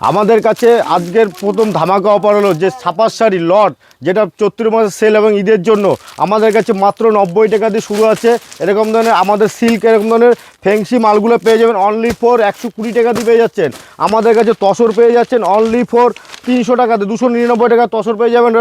আমাদের কাছে আজকের প্রথম ধামাকা অফার হলো যে ছাপার শাড়ি লট, যেটা চৈত্র মাসের সেল এবং ঈদের জন্য। আমাদের কাছে মাত্র নব্বই টাকা দিয়ে শুরু আছে। এরকম ধরনের আমাদের সিল্ক এরকম ধরনের ফেংসি মালগুলো পেয়ে যাবেন অনলি ফোর একশো কুড়ি টাকা দিয়ে পেয়ে যাচ্ছেন। আমাদের কাছে তসর পেয়ে যাচ্ছেন অনলি ফোর তিনশো টাকাতে, দুশো নিরানব্বই টাকা তসর পেয়ে যাবেন।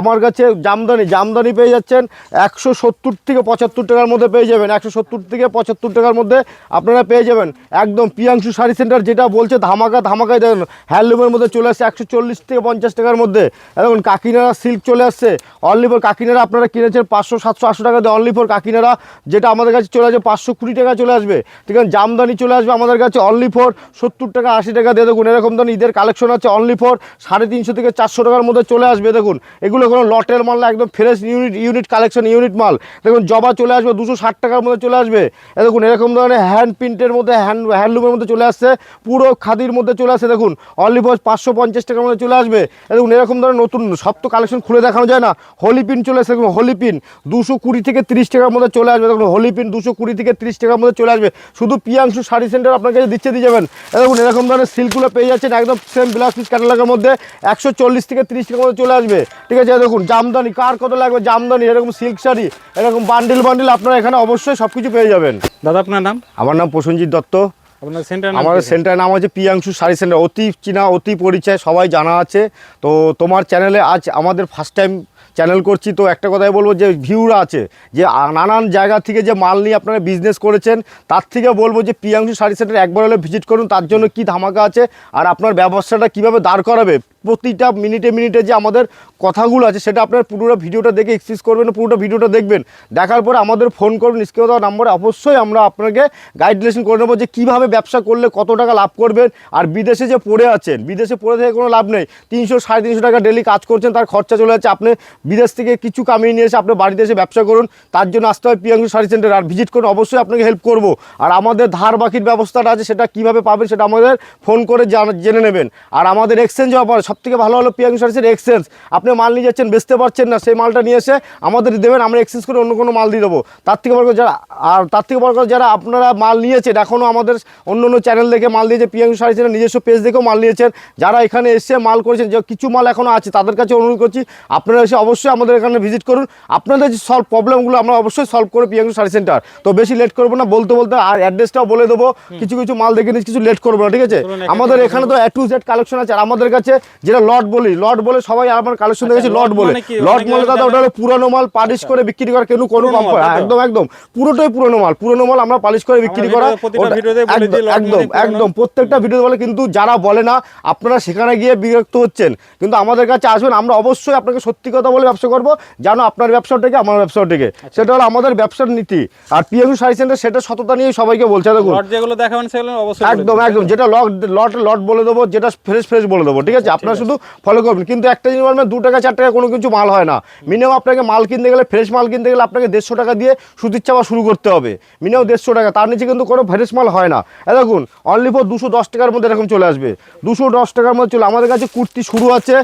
আমার কাছে জামদানি জামদানি পেয়ে যাচ্ছেন একশো সত্তর থেকে পঁচাত্তর টাকার মধ্যে পেয়ে যাবেন। একশো সত্তর থেকে পঁচাত্তর টাকার মধ্যে আপনারা পেয়ে যাবেন। একদম পিয়াংশু শাড়ি সেন্টার যেটা বলছে, ধামাকা ধামাকায় দেখেন। হ্যান্ডলুমের মধ্যে চলে আসছে একশো চল্লিশ থেকে পঞ্চাশ টাকার মধ্যে। এখন কাকিনারা সিল্ক চলে আসছে। অনলি ফোর কাকিনারা আপনারা কিনেছেন পাঁচশো, সাতশো, আটশো টাকা দিয়ে অনলি ফোর কাকিনারা যেটা আমাদের কাছে চলে আসবে পাঁচশো কুড়ি টাকা চলে আসবে। ঠিক আছে, জামদানি চলে আসবে আমাদের কাছে অনলি ফোর সত্তর টাকা, আশি টাকা দিয়ে দেখুন। এরকম ধরুন ঈদের কালেকশন আছে অনলি ফোর সাড়ে তিনশো থেকে চারশো টাকার মধ্যে চলে আসবে, দেখুন। এগুলো কোনো লটের মাল না, একদম fresh unit unit collection unit মাল। দেখুন, জবা চলে আসবে, দুশো ষাট টাকার মধ্যে চলে আসবে। এ দেখুন, এরকম ধরনের হ্যান্ড প্রিন্টের মধ্যে হ্যান্ড হ্যান্ডলুমের মধ্যে চলে আসছে। পুরো খাদির মধ্যে চলে আসছে, দেখুন। অনলি ফোর পাঁচশো পঞ্চাশ টাকার মধ্যে চলে আসবে। দেখুন, এরকম ধরনের নতুন, সব তো কালেকশন খুলে দেখানো যায় না। হোলি পিন চলে আসছে, দেখুন হোলি পিন দুশো কুড়ি থেকে তিরিশ টাকার মধ্যে চলে আসবে, দেখুন হোলি পিন দুশো কুড়ি থেকে তিরিশ টাকার মধ্যে চলে আসবে। শুধু পিয়াংশু শাড়ি সেন্টার আপনার কাছে দিচ্ছে দিয়ে যাবেন। দেখুন এরকম ধরনের সিল্কগুলো পেয়ে যাচ্ছেন একদম সেম ব্লাউজ পিস ক্যাটালগের মধ্যে। একশো চল্লিশ থেকে তিরিশ টাকার মধ্যে চলে আসবে। ঠিক আছে দেখুন জামদানি কার কত লাগবে? জামদানি এরকম সিল্ক শাড়ি এরকম বান্ডিল বান্ডিল আপনারা এখানে অবশ্যই সব কিছু পেয়ে যাবেন। দাদা আপনার নাম? আমার নাম প্রসেনজিৎ দত্ত। আপনার সেন্টার আমার সেন্টারের নাম হচ্ছে পিয়াংশু শাড়ি সেন্টার অতি চিনা অতি পরিচয় সবাই জানা আছে। তো তোমার চ্যানেলে আজ আমাদের ফার্স্ট টাইম চ্যানেল করছি, তো একটা কথাই বলব যে ভিউরা আছে, যে নানান জায়গা থেকে যে মাল নিয়ে আপনারা বিজনেস করেছেন, তার থেকে বলব যে প্রিয়াংশু শাড়ি সেন্টার একবার হলে ভিজিট করুন, তার জন্য কি ধামাকা আছে, আর আপনার ব্যবসাটা কীভাবে দাঁড় করাবে প্রতিটা মিনিটে মিনিটে যে আমাদের কথাগুলো আছে, সেটা আপনার পুরোটা ভিডিওটা দেখে এক্সপিস করবেন পুরোটা ভিডিওটা দেখবেন। দেখার পরে আমাদের ফোন করুন স্ক্রিনে দেওয়া নাম্বারে অবশ্যই আমরা আপনাকে গাইডলেশন করে নেব যে কীভাবে ব্যবসা করলে কত টাকা লাভ করবেন। আর বিদেশে যে পড়ে আছেন, বিদেশে পড়ে থেকে কোনো লাভ নেই। তিনশো, সাড়ে তিনশো টাকা ডেলি কাজ করছেন, তার খরচা চলে যাচ্ছে। আপনি বিদেশ থেকে কিছু কামিয়ে নিয়ে এসে আপনি বাড়িতে এসে ব্যবসা করুন। তার জন্য আসতে হবে পিয়াংশু শাড়ি সেন্টার আর ভিজিট করুন, অবশ্যই আপনাকে হেল্প করব। আর আমাদের ধার বাকির ব্যবস্থাটা আছে, সেটা কীভাবে পাবেন, সেটা আমাদের ফোন করে জেনে নেবেন। আর আমাদের এক্সচেঞ্জ অফার সব থেকে ভালো হলো শাড়ি সেন্টার এক্সচেঞ্জ আপনি মাল নিয়ে যাচ্ছেন বেচতে পারছেন না সেই মালটা নিয়ে এসে আমাদের দেবেন আমরা এক্সচেঞ্জ করে অন্য কোনো মাল দিয়ে দেবো। তার থেকে বড় যারা আর তার থেকে বড় যারা আপনারা মাল নিয়েছেন এখনও আমাদের অন্য অন্য চ্যানেল দেখে মাল দিয়েছে পিয়াং সেন্টার নিজস্ব পেজ দেখেও মাল নিয়েছেন। যারা এখানে এসে মাল করেছেন যে কিছু মাল এখনও আছে তাদের কাছে অনুরোধ করছি আপনারা এসে অবশ্যই আমাদের এখানে ভিজিট করুন। আপনাদের যে সলভ প্রবলেমগুলো আমরা অবশ্যই সলভ করে পিয়াং শাড়ি সেন্টার তো বেশি লেট করব না বলতে বলতে আর অ্যাড্রেসটাও বলে দেবো। কিছু কিছু মাল দেখে নিচ্ছি কিছু লেট করব না ঠিক আছে? আমাদের এখানে তো এ টু জেড কালেকশন আছে আর আমাদের কাছে যেটা লট বলি লট বলে সবাই আমার কালেকশন দেখেছি আচ্ছা, লট বলে। মানে লট মানে দাদা ওটা হলো পুরনো মাল পালিশ করে বিক্রি করা কেন কোনো পুরনো কম মাল, একদম একদম পুরোটাই পুরনো মাল। পুরনো মাল আমরা পালিশ করে বিক্রি করা। বলে একদম একদম মানে। একদম প্রত্যেকটা ভিডিও বলে কিন্তু যারা বলে না আপনারা সেখানে গিয়ে বিরক্ত হচ্ছেন। কিন্তু আমাদের কাছে আসবেন আমরা অবশ্যই আপনাকে সত্যি কথা বলে ব্যবসা করব জানো আপনার ব্যবসা থেকে আমার ব্যবসা থেকে আচ্ছা। সেটা হলো আমাদের ব্যবসার নীতি। আর পিএমইউ শাড়ি সেন্টার সেটা সততা নিয়ে সবাইকে বলছে দেখুন। যেগুলো দেখাবেন সেগুলো অবশ্যই একদম একদম যেটা লট লট লট বলে দেবো যেটা ফ্রেশ ফ্রেশ বলে দেবো ঠিক আছে? আপনারা শুধু ফলো করবেন। কিন্তু একটা জিনিস বলবেন দু টাকা চার টাকা কোনো কিছু মাল হয় না। মিনিমাম আপনাকে মাল কিনতে গেলে ফ্রেশ মাল কিনতে গেলে আপনাকে দেড়শো টাকা দিয়ে সুতির চাপা শুরু করতে হবে। মিনিমাম দেড়শো টাকা। তার নিচে কিন্তু কোনো ফ্রেশ মাল হয় না। দেখুন অনলি ফর দুশো দশ টাকার মধ্যে এরকম চলে আসবে। দুশো দশ টাকার মধ্যে চলে আমাদের কাছে কুর্তি শুরু আছে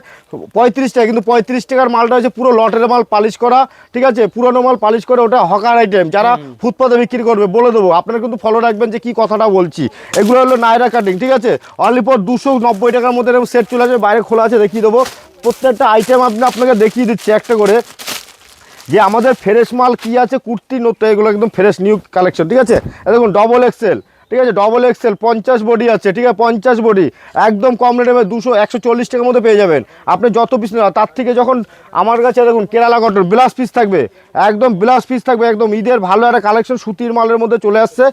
পঁয়ত্রিশ টাকা কিন্তু পঁয়ত্রিশ টাকার মালটা হচ্ছে পুরো লটের মাল পালিশ করা। ঠিক আছে? পুরোনো মাল পালিশ করে ওটা হকার আইটেম যারা ফুটপাতে বিক্রি করবে বলে দেবো। আপনারা কিন্তু ফলো রাখবেন যে কি কথাটা বলছি। এগুলো হলো নায়রা কাটিং ঠিক আছে? অনলি ফর দুশো নব্বই টাকার মধ্যে এরকম সেট চলে আসবে। বাইরে খোলা আছে, দেখিয়ে দেবো। প্রত্যেকটা আইটেম আপনি আপনাকে দেখিয়ে দিচ্ছি একটা করে। যে আমাদের ফ্রেশ মাল কি আছে, কুর্তি নতুন এগুলো একদম ফ্রেশ নিউ কালেকশন ঠিক আছে? দেখুন ডবল এক্সেল ঠিক আছে? ডবল এক্সেল পঞ্চাশ বডি আছে, ঠিক আছে? পঞ্চাশ বডি একদম কম রেটে দুশো, একশো চল্লিশ টাকার মধ্যে পেয়ে যাবেন। আপনি যত পিস নেওয়া তার থেকে যখন আমার কাছে দেখুন, কেরালা কটন ব্লাস পিস থাকবে, একদম ব্লাস পিস থাকবে, একদম ঈদের ভালো একটা কালেকশন সুতির মালের মধ্যে চলে আসছে,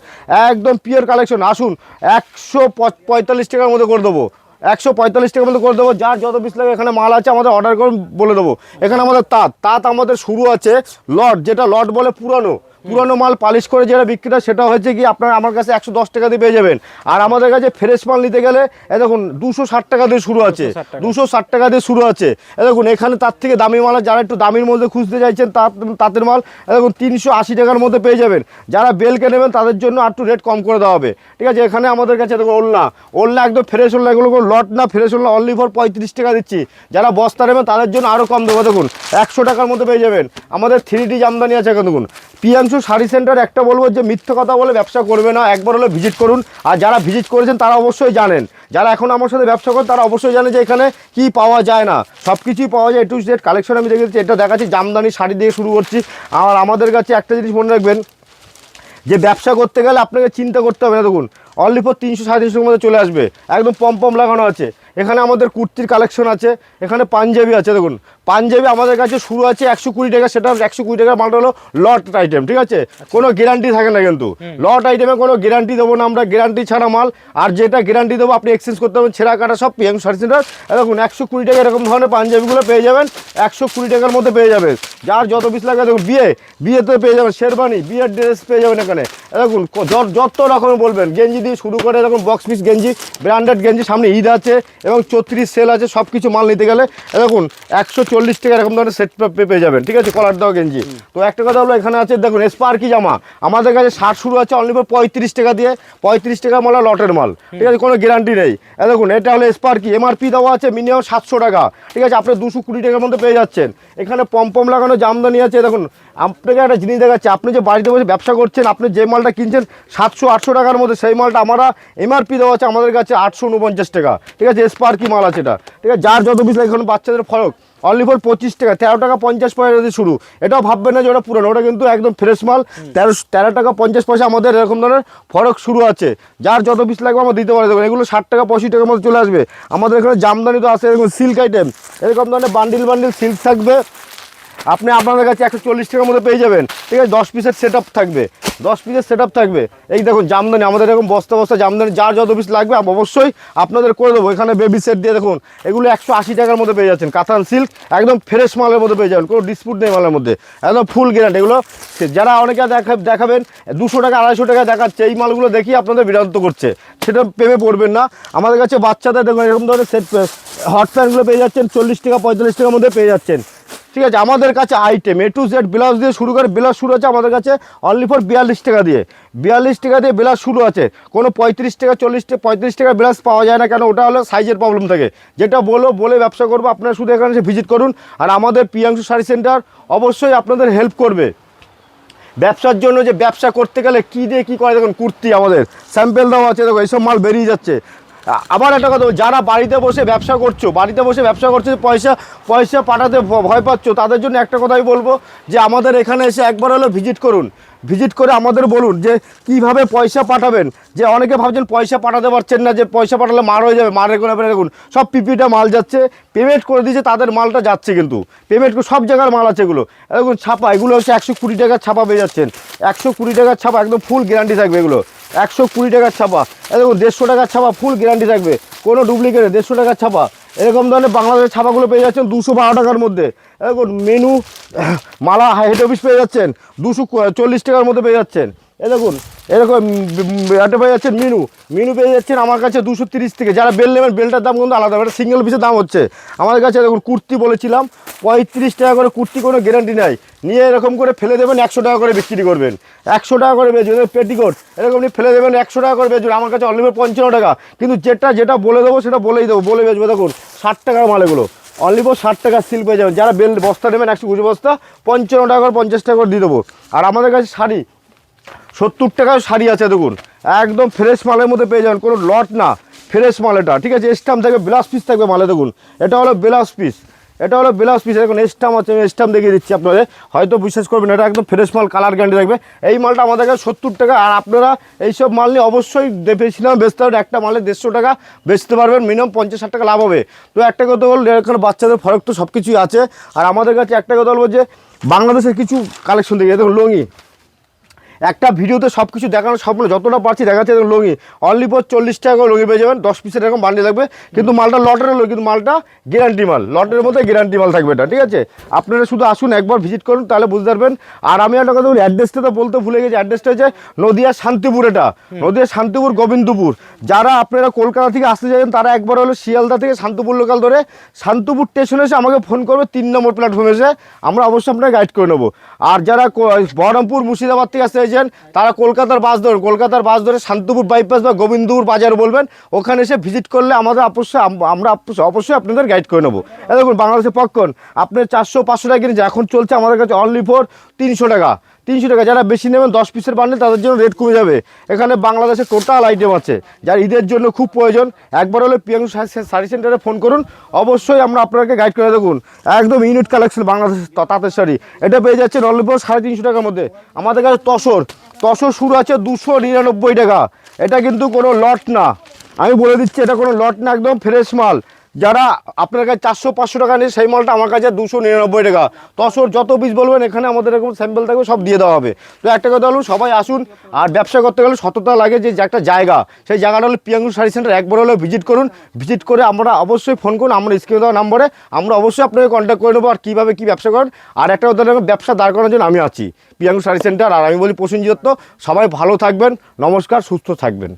একদম পিওর কালেকশন আসুন, একশো পঁয়তাল্লিশ টাকার মধ্যে করে দেবো। একশো পঁয়তাল্লিশ টাকা মধ্যে করে দেবো। যার যত পিস লাগে এখানে মাল আছে, আমাদের অর্ডার করে বলে দেবো। এখানে আমাদের তাঁত। তাঁত আমাদের শুরু আছে লট যেটা লট বলে পুরানো। পুরানো মাল পালিশ করে যেটা বিক্রি হয় সেটা হচ্ছে কি আপনার আমার কাছে একশো দশ টাকা দিয়ে পেয়ে যাবেন। আর আমাদের কাছে ফ্রেশ মাল নিতে গেলে এ দেখুন দুশো ষাট টাকা দিয়ে শুরু আছে। দুশো ষাট টাকা। দিয়ে শুরু আছে। এ দেখুন এখানে তার থেকে দামি মাল যারা একটু দামির মধ্যে খুঁজতে চাইছেন তাঁত তাঁতের মাল এ দেখুন তিনশো আশি টাকার মধ্যে পেয়ে যাবেন। যারা বেলকে নেবেন তাদের জন্য আর একটু রেট কম করে দেওয়া হবে। ঠিক আছে এখানে আমাদের কাছে দেখুন ওলনা। ওলনা একদম ফ্রেশ ওলনা এগুলো কোনো লট না ফ্রেশ ওলনা অনলি ফর পঁয়ত্রিশ টাকা দিচ্ছি। যারা বস্তা নেবেন তাদের জন্য আরও কম দেবো। দেখুন একশো টাকার মধ্যে পেয়ে যাবেন। আমাদের থ্রি ডি জামদানি আছে এখন দেখুন। পিয়াংশু শাড়ি সেন্টার একটা বলব যে মিথ্যে কথা বলে ব্যবসা করবে না, একবার হলে ভিজিট করুন। আর যারা ভিজিট করেছেন তারা অবশ্যই জানেন। যারা এখন আমার সাথে ব্যবসা করেন, তারা অবশ্যই জানে যে এখানে কি পাওয়া যায় না। সব কিছুই পাওয়া যায়। টু জেড কালেকশন আমি দেখেছি এটা দেখাচ্ছি, জামদানি শাড়ি দিয়ে শুরু করছি। আর আমাদের কাছে একটা জিনিস মনে রাখবেন, যে ব্যবসা করতে গেলে আপনাকে চিন্তা করতে হবে। না দেখুন অনলি তিনশো সাড়ে তিনশোর মধ্যে চলে আসবে। একদম পম পম লাগানো আছে। এখানে আমাদের কুর্তির কালেকশন আছে এখানে পাঞ্জাবি আছে দেখুন। পাঞ্জাবি আমাদের কাছে শুরু আছে একশো কুড়ি টাকা সেটা একশো কুড়ি টাকার মালটা হলো লট আইটেম ঠিক আছে? কোনো গ্যারান্টি থাকে না কিন্তু। লট আইটেমে কোনো গ্যারান্টি দেবো না আমরা গ্যারান্টি ছাড়া মাল। আর যেটা গ্যারান্টি দেবো আপনি এক্সচেঞ্জ করতে পারবেন ছেঁড়া কাটা সব পিএম সার্ভিস সেন্টার দেখুন একশো কুড়ি টাকা এরকম ধরনের পাঞ্জাবিগুলো পেয়ে যাবেন একশো কুড়ি টাকার মধ্যে পেয়ে যাবেন যার যত পিস লাগে দেখুন বিয়ে বিয়েতে পেয়ে যাবেন শেরবানি বিয়ের ড্রেস পেয়ে যাবেন এখানে। দেখুন যত- যত রকম বলবেন গেঞ্জি দিয়ে শুরু করে দেখুন বক্স পিস গেঞ্জি ব্র্যান্ডেড গেঞ্জি সামনে ঈদ আছে এবং চৌত্রিশ সেল আছে সব কিছু মাল নিতে গেলে। দেখুন, একশো চল্লিশ টাকা এরকম ধরনের সেট পেয়ে যাবেন, ঠিক আছে? কলার দেওয়া গেঞ্জি। তো একটা কথা হলো, এখানে আছে, দেখুন, স্পার্কি জামা। আমাদের কাছে ষাট শুরু আছে অনলি পঁয়ত্রিশ টাকা দিয়ে। পঁয়ত্রিশ টাকা মাল লটের মাল, ঠিক আছে? কোনো গ্যারান্টি নেই। দেখুন, এটা হলো স্পার্কি। এমআরপি দেওয়া আছে মিনিমাম সাতশো টাকা, ঠিক আছে? আপনি দুশো কুড়ি টাকার মধ্যে পেয়ে যাচ্ছেন। এখানে পম পম লাগানো জামদানি আছে দেখুন আপনাকে একটা জিনিস দেখাচ্ছে। আপনি যে বাড়িতে বসে ব্যবসা করছেন আপনি যে মালটা কিনছেন সাতশো আটশো টাকার মধ্যে সেই মালটা আমরা এমআরপি দেওয়া আছে আমাদের কাছে আটশো উনপঞ্চাশ টাকা। ঠিক আছে স্পার্কি মাল আছে এটা। ঠিক আছে যার যত বেশি এখন বাচ্চাদের ফরক অনলি ফর পঁচিশ টাকা তেরো টাকা পঞ্চাশ পয়সা দিয়ে শুরু এটাও ভাববেন না যে ওটা পুরনো ওটা কিন্তু একদম ফ্রেশ মাল। তেরো তেরো টাকা পঞ্চাশ পয়সা আমাদের এরকম ধরনের ফরক শুরু আছে। যার যত পিস লাগবে আমরা দিতে পারি এগুলো ষাট টাকা পঁয়ষট্টি টাকার মধ্যে চলে আসবে। আমাদের এখানে জামদানি তো আছে এরকম সিল্ক আইটেম এরকম ধরনের বান্ডিল বান্ডিল সিল্ক থাকবে। আপনি আপনাদের কাছে একশো চল্লিশ টাকার মধ্যে পেয়ে যাবেন। ঠিক আছে, দশ পিসের সেট থাকবে। দশ পিসের সেট থাকবে। এই দেখুন, জামদানি, আমাদের এরকম বস্তা বস্তা জামদানি, যার যত পিস লাগবে অবশ্যই আপনাদের করে দেবো। এখানে বেবি সেট দিয়ে দেখুন, এগুলো একশো আশি টাকার মধ্যে পেয়ে যাচ্ছেন। কাতান সিল্ক একদম ফ্রেশ মালের মধ্যে পেয়ে যাবেন। কোনো ডিসপুট নেই মালের মধ্যে। একদম ফুল গ্যারান্টি এগুলো যারা অনেকে দেখা দেখাবেন, দুশো টাকা, আড়াইশো টাকা দেখাচ্ছে, এই মালগুলো দেখি আপনাদের বিরক্ত করছে। সেটা প্রেমে পড়বেন না। আমাদের কাছে বাচ্চাদের দেখুন, এরকম ধরনের সেট হট প্যান্টগুলো পেয়ে যাচ্ছেন, চল্লিশ টাকা, পঁয়তাল্লিশ টাকার মধ্যে পেয়ে যাচ্ছেন। ঠিক আছে, আমাদের কাছে item A to Z blouse দিয়ে শুরু করে ব্লাউজ শুরু আছে আমাদের কাছে অনলি ফর বিয়াল্লিশ টাকা দিয়ে। বিয়াল্লিশ টাকা দিয়ে ব্লাউজ শুরু আছে। কোনো পঁয়ত্রিশ টাকা, চল্লিশ টাকা, পঁয়ত্রিশ টাকা ব্লাউজ পাওয়া যায় না কেন? ওটা হলো সাইজের প্রবলেম থাকে। যেটা বলো, বলে ব্যবসা করব, আপনারা শুধু এখানে এসে ভিজিট করুন। আর আমাদের প্রিয়াংশু শাড়ি সেন্টার অবশ্যই আপনাদের হেল্প করবে। ব্যবসার জন্য যে ব্যবসা করতে গেলে কী দিয়ে কী করে? দেখুন, কুর্তি আমাদের। স্যাম্পেল দেওয়া আছে, দেখো, এইসব মাল বেরিয়ে যাচ্ছে। আবার একটা কথা যারা বাড়িতে বসে ব্যবসা করছ, বাড়িতে বসে ব্যবসা করছ, পয়সা পয়সা পাঠাতে ভয় পাচ্ছ, তাদের জন্য একটা কথাই বলব যে আমাদের এখানে এসে একবার হলো ভিজিট করুন। ভিজিট করে আমাদের বলুন যে কীভাবে পয়সা পাঠাবেন। যে অনেকে ভাবছেন পয়সা পাঠাতে পারছেন না, যে পয়সা পাঠালে মার হয়ে যাবে মারের কোনো ব্যাপারে দেখুন, সব পিপিটা মাল যাচ্ছে পেমেন্ট করে দিয়েছে, তাদের মালটা যাচ্ছে কিন্তু। পেমেন্ট সব জায়গার মাল আছে এগুলো। দেখুন, ছাপা, এগুলো হচ্ছে একশো কুড়ি টাকার ছাপা পেয়ে যাচ্ছেন। একশো কুড়ি টাকার ছাপা একদম ফুল গ্যারান্টি থাকবে এগুলো। একশো কুড়ি টাকার ছাপা। দেখুন, দেড়শো টাকার ছাপা ফুল গ্যারান্টি থাকবে। কোনো ডুপ্লিকেট দেড়শো টাকার ছাপা। এরকম ধরনের বাংলাদেশের ছাপাগুলো পেয়ে যাচ্ছেন দুশো বারো টাকার মধ্যে। এরকম মেনু মালা হেড অফিস পেয়ে যাচ্ছেন। দুশো চল্লিশ টাকার মধ্যে পেয়ে যাচ্ছেন। এ দেখুন, এরকম একটা পেয়ে যাচ্ছেন মিনু। মিনু পেয়ে যাচ্ছেন আমার কাছে দুশো তিরিশ থেকে। যারা বেল নেবেন, বেলটার দাম কিন্তু আলাদা একটা সিঙ্গেল পিসের দাম হচ্ছে। আমাদের কাছে দেখুন, কুর্তি বলেছিলাম, পঁয়ত্রিশ টাকা করে কুর্তি, কোনো গ্যারান্টি নাই। নিয়ে এরকম করে ফেলে দেবেন, একশো টাকা করে বিক্রি করবেন। একশো টাকা করে বেচবেন পেটিকোট এরকম নিয়ে ফেলে দেবেন, একশো টাকা করে বেচবেন আমার কাছে অনলি পঞ্চান্ন টাকা। কিন্তু যেটা যেটা বলে দেবো, সেটা বলেই দেবো, বলে বেচবো। দেখুন, ষাট টাকার মাল এগুলো। অনলি ফর ষাট টাকার সিল পেয়ে যাবেন। যারা বেল বস্তা নেবেন, একশো কুড়ি বস্তা, পঞ্চান্ন টাকা করে, পঞ্চাশ টাকা করে দিয়ে দেবো। আর আমাদের কাছে শাড়ি সত্তর টাকায় শাড়ি আছে, দেখুন। একদম ফ্রেশ মালের মধ্যে পেয়ে যাবেন, কোনো লট না। ফ্রেশ মাল এটা, ঠিক আছে? স্টাম্প থাকবে ব্লাউজ পিস থাকবে মালে, দেখুন। এটা হলো ব্লাউজ পিস এটা হলো ব্লাউজ পিস এখন স্টাম্প আছে, আমি স্টাম্প দেখিয়ে দিচ্ছি আপনাদের। হয়তো বিশ্বাস করবেন এটা একদম ফ্রেশ মাল কালার গ্যারান্টি থাকবে। এই মালটা আমাদের কাছে সত্তর টাকা, আর আপনারা এইসব মাল নিয়ে অবশ্যই বেশিলাম বেচতে পারবেন একটা মালে দেড়শো টাকা, বেচতে পারবেন মিনিমাম পঞ্চাশ ষাট টাকা লাভ হবে। তো একটা কথা বলব এখানে বাচ্চাদের ফরক তো সব কিছুই আছে। আর আমাদের কাছে একটা কথা বলব যে, বাংলাদেশের কিছু কালেকশন দেখি, দেখুন, লুঙ্গি। একটা ভিডিওতে সব কিছু দেখানো স্বপ্ন যতটা পারছি দেখাচ্ছে দেখুন লুঙ্গি। অনলি ফর চল্লিশ টাকা করে লুঙ্গি পেয়ে যাবেন দশ পিসের এরকম বান্ডি থাকবে। কিন্তু মালটা লটের হলো কিন্তু মালটা গ্যারান্টি মাল। লটের মধ্যে গ্যারান্টি মাল থাকবে এটা ঠিক আছে? আপনারা শুধু আসুন একবার ভিজিট করুন তাহলে বুঝতে পারবেন। আর আমি একটা কথা বলি অ্যাড্রেসটা তো বলতে ভুলে গেছি। অ্যাড্রেসটা হচ্ছে নদিয়া শান্তিপুর এটা। নদিয়া শান্তিপুর গোবিন্দপুর। যারা আপনারা কলকাতা থেকে আসতে চাইছেন তারা একবার হলো শিয়ালদা থেকে শান্তিপুর লোকাল ধরে শান্তিপুর স্টেশনে এসে আমাকে ফোন করবে তিন নম্বর প্ল্যাটফর্মে এসে। আমরা অবশ্যই আপনাকে গাইড করে নেব। আর যারা বহরমপুর মুর্শিদাবাদ থেকে আসতে চাইছেন তারা কলকাতার বাস ধরুন কলকাতার বাস ধরে শান্তিপুর বাইপাস বা গোবিন্দপুর বাজার বলবেন, ওখানে এসে ভিজিট করলে আমাদের অবশ্যই, আমরা অবশ্যই- আপনাদের গাইড করে নেব। দেখুন, বাংলাদেশের পক্ষণ আপনার চারশো পাঁচশো টাকা কিনেছে এখন চলছে আমাদের কাছে অনলি ফোর তিনশো টাকা। তিনশো টাকা। যারা বেশি নেবেন, দশ পিসের বান্ডেল তাদের জন্য রেট কমে যাবে। এখানে বাংলাদেশে টোটাল আইটেম আছে। যার ঈদের জন্য খুব প্রয়োজন, একবার হলে পিয়াংশু শাড়ি সেন্টারে ফোন করুন। অবশ্যই আমরা আপনাকে গাইড করে দেখুন। একদম ইউনিট কালেকশন বাংলাদেশ তাঁতের শাড়ি। এটা পেয়ে যাচ্ছে নল্লিপুর সাড়ে তিনশো টাকার মধ্যে। আমাদের কাছে তসর। তসর শুরু আছে দুশো নিরানব্বই টাকা। এটা কিন্তু কোনো লট না। আমি বলে দিচ্ছি, এটা কোনো লট না, একদম ফ্রেশ মাল। যারা আপনার কাছে চারশো, পাঁচশো টাকা নিয়ে সেই মালটা আমার কাছে দুশো নিরানব্বই টাকা। তসর যত পিস বলবেন, এখানে আমাদের এরকম স্যাম্পল থাকবে সব দিয়ে দেওয়া হবে। তো একটা কথা হলো সবাই আসুন আর ব্যবসা করতে গেলে সততা লাগে যে একটা জায়গা। সেই জায়গাটা হলো পিয়াঙ্গু শাড়ি সেন্টার একবার হলেও ভিজিট করুন। ভিজিট করে আমরা অবশ্যই ফোন করুন, আমরা স্ক্রিনে দেওয়া নাম্বারে আমরা অবশ্যই আপনাকে কন্ট্যাক্ট করে নেব আর কীভাবে কী ব্যবসা করেন। আর একটা কথা ব্যবসা দাঁড় করানোর জন্য আমি আছি। পিয়াঙ্গু শাড়ি সেন্টার আর আমি বলি প্রসেনজিৎ সবাই ভালো থাকবেন, নমস্কার, সুস্থ থাকবেন।